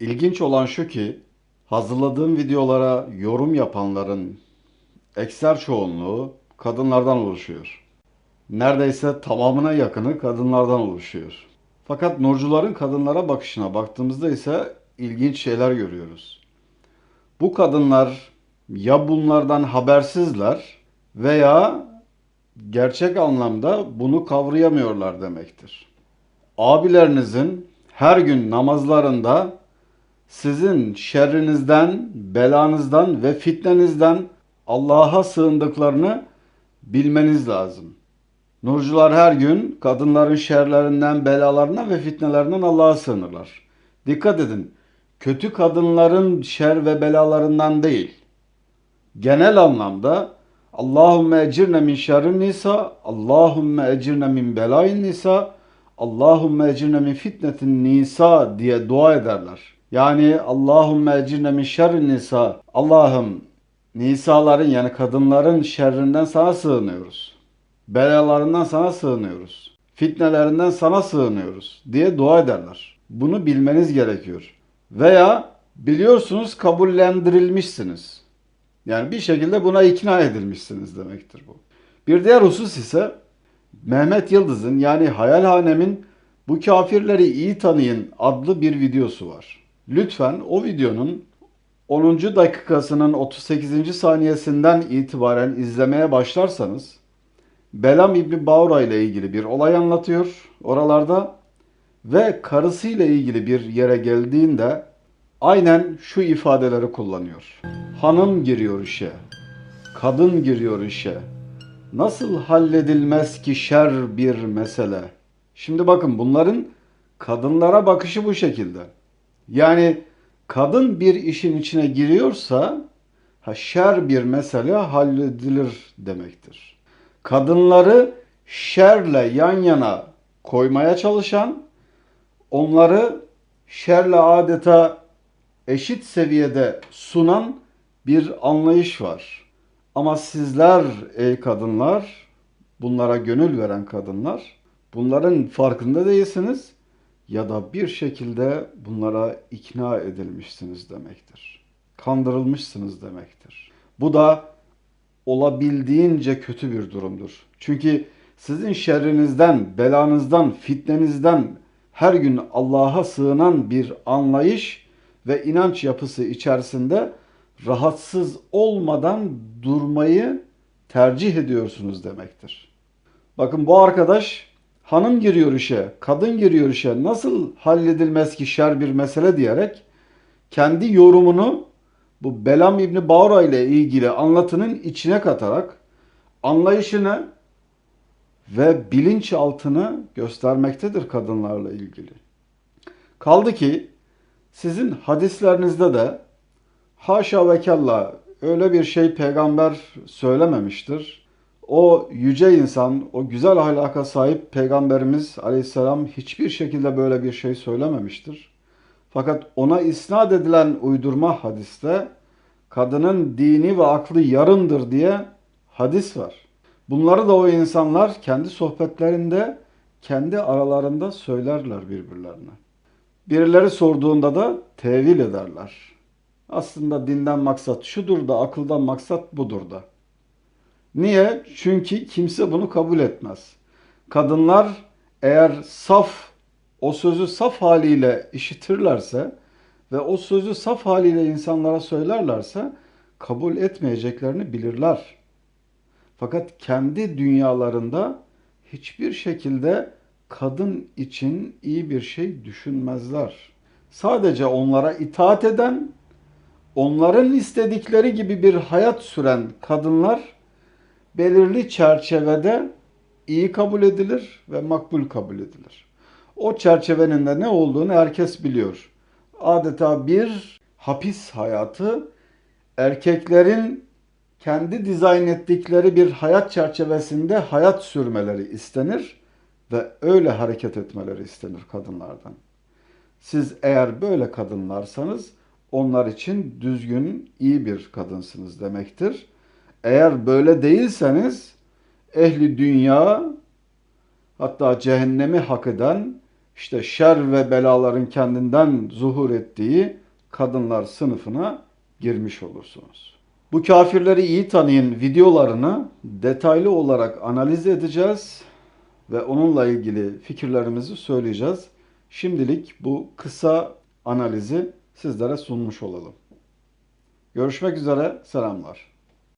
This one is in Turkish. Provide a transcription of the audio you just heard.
İlginç olan şu ki hazırladığım videolara yorum yapanların ekser çoğunluğu kadınlardan oluşuyor. Neredeyse tamamına yakını kadınlardan oluşuyor. Fakat nurcuların kadınlara bakışına baktığımızda ise ilginç şeyler görüyoruz. Bu kadınlar ya bunlardan habersizler veya gerçek anlamda bunu kavrayamıyorlar demektir. Abilerinizin her gün namazlarında sizin şerrinizden, belanızdan ve fitnenizden Allah'a sığındıklarını bilmeniz lazım. Nurcular her gün kadınların şerlerinden, belalarından ve fitnelerinden Allah'a sığınırlar. Dikkat edin. Kötü kadınların şer ve belalarından değil. Genel anlamda Allahümme ecirne min şerrin nisa, Allahümme ecirne min belayin nisa, Allahümme ecirne min fitnetin nisa diye dua ederler. Yani Allahümme ecirne min şerrin nisa, Allah'ım nisaların yani kadınların şerrinden sana sığınıyoruz. Belalarından sana sığınıyoruz. Fitnelerinden sana sığınıyoruz diye dua ederler. Bunu bilmeniz gerekiyor. Veya biliyorsunuz kabullendirilmişsiniz. Yani bir şekilde buna ikna edilmişsiniz demektir bu. Bir diğer husus ise Mehmet Yıldız'ın yani Hayalhanem'in Bu Kafirleri iyi Tanıyın adlı bir videosu var. Lütfen o videonun 10. dakikasının 38. saniyesinden itibaren izlemeye başlarsanız Belam İbni Bağra ile ilgili bir olay anlatıyor oralarda ve karısıyla ilgili bir yere geldiğinde aynen şu ifadeleri kullanıyor. Hanım giriyor işe, kadın giriyor işe. Nasıl halledilmez ki şer bir mesele? Şimdi bakın bunların kadınlara bakışı bu şekilde. Yani kadın bir işin içine giriyorsa ha şer bir mesele halledilir demektir. Kadınları şerle yan yana koymaya çalışan, onları şerle adeta eşit seviyede sunan bir anlayış var. Ama sizler ey kadınlar, bunlara gönül veren kadınlar, bunların farkında değilsiniz ya da bir şekilde bunlara ikna edilmişsiniz demektir. Kandırılmışsınız demektir. Bu da olabildiğince kötü bir durumdur. Çünkü sizin şerrinizden, belanızdan, fitnenizden her gün Allah'a sığınan bir anlayış ve inanç yapısı içerisinde rahatsız olmadan durmayı tercih ediyorsunuz demektir. Bakın bu arkadaş hanım giriyor işe, kadın giriyor işe nasıl halledilmez ki şer bir mesele diyerek kendi yorumunu bu Belam İbni Bağra ile ilgili anlatının içine katarak anlayışını ve bilinçaltını göstermektedir kadınlarla ilgili. Kaldı ki sizin hadislerinizde de haşa ve kella öyle bir şey peygamber söylememiştir. O yüce insan, o güzel ahlaka sahip peygamberimiz aleyhisselam hiçbir şekilde böyle bir şey söylememiştir. Fakat ona isnat edilen uydurma hadiste kadının dini ve aklı yarımdır diye hadis var. Bunları da o insanlar kendi sohbetlerinde, kendi aralarında söylerler birbirlerine. Birileri sorduğunda da tevil ederler. Aslında dinden maksat şudur da akıldan maksat budur da. Niye? Çünkü kimse bunu kabul etmez. Kadınlar eğer saf, o sözü saf haliyle işitirlerse ve o sözü saf haliyle insanlara söylerlerse kabul etmeyeceklerini bilirler. Fakat kendi dünyalarında hiçbir şekilde kadın için iyi bir şey düşünmezler. Sadece onlara itaat eden, onların istedikleri gibi bir hayat süren kadınlar belirli çerçevede iyi kabul edilir ve makbul kabul edilir. O çerçevenin de ne olduğunu herkes biliyor. Adeta bir hapis hayatı erkeklerin kendi dizayn ettikleri bir hayat çerçevesinde hayat sürmeleri istenir ve öyle hareket etmeleri istenir kadınlardan. Siz eğer böyle kadınlarsanız onlar için düzgün, iyi bir kadınsınız demektir. Eğer böyle değilseniz ehli dünya hatta cehennemi hak eden, işte şer ve belaların kendinden zuhur ettiği kadınlar sınıfına girmiş olursunuz. Bu kafirleri iyi tanıyın videolarını detaylı olarak analiz edeceğiz ve onunla ilgili fikirlerimizi söyleyeceğiz. Şimdilik bu kısa analizi sizlere sunmuş olalım. Görüşmek üzere, selamlar.